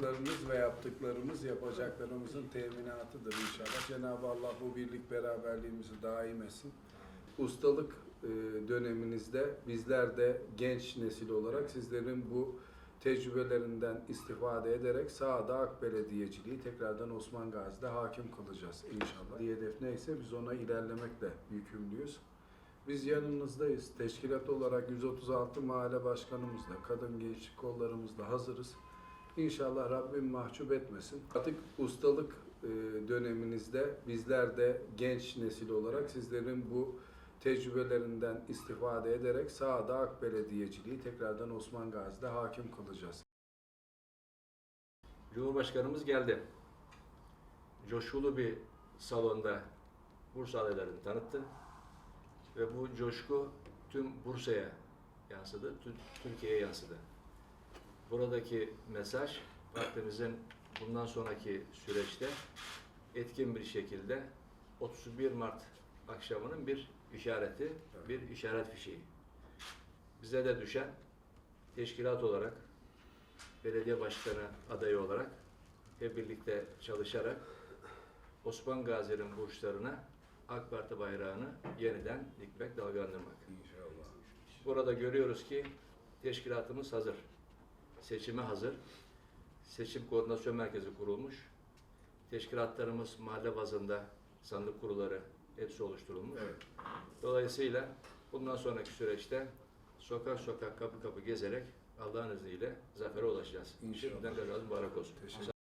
Yaptıklarınız ve yaptıklarımız yapacaklarımızın teminatıdır inşallah. Cenab-ı Allah bu birlik beraberliğimizi daim etsin. Ustalık e, döneminizde bizler de genç nesil olarak sizlerin bu tecrübelerinden istifade ederek sahada Ak Belediyeciliği tekrardan Osman Gazi'de hakim kılacağız inşallah. Diye hedef neyse biz ona ilerlemekle yükümlüyüz. Biz yanınızdayız. Teşkilat olarak 136 mahalle başkanımızla, kadın gençlik kollarımızla hazırız. İnşallah Rabbim mahcup etmesin. Artık ustalık e, döneminizde bizler de genç nesil olarak sizlerin bu tecrübelerinden istifade ederek sahada Ak Belediyeciliği tekrardan Osman Gazi'de hakim kılacağız. Cumhurbaşkanımız geldi. Coşkulu bir salonda Bursa adaylarını tanıttı. Ve bu coşku tüm Bursa'ya yansıdı, tüm Türkiye'ye yansıdı. Buradaki mesaj partimizin bundan sonraki süreçte etkin bir şekilde 31 Mart akşamının bir işareti, bir işaret fişeği. Bize de düşen teşkilat olarak belediye başkanı adayı olarak hep birlikte çalışarak Osman Gazi'nin burçlarına AK Parti bayrağını yeniden dikmek, dalgalandırmak. İnşallah. Burada görüyoruz ki teşkilatımız hazır. Seçime hazır. Seçim koordinasyon merkezi kurulmuş. Teşkilatlarımız mahalle bazında sandık kurulları hepsi oluşturulmuş. Evet. Dolayısıyla bundan sonraki süreçte sokak sokak kapı kapı gezerek Allah'ın izniyle zafere ulaşacağız. İnşallah. Şimdiden kazanız mübarek olsun. Teşekkür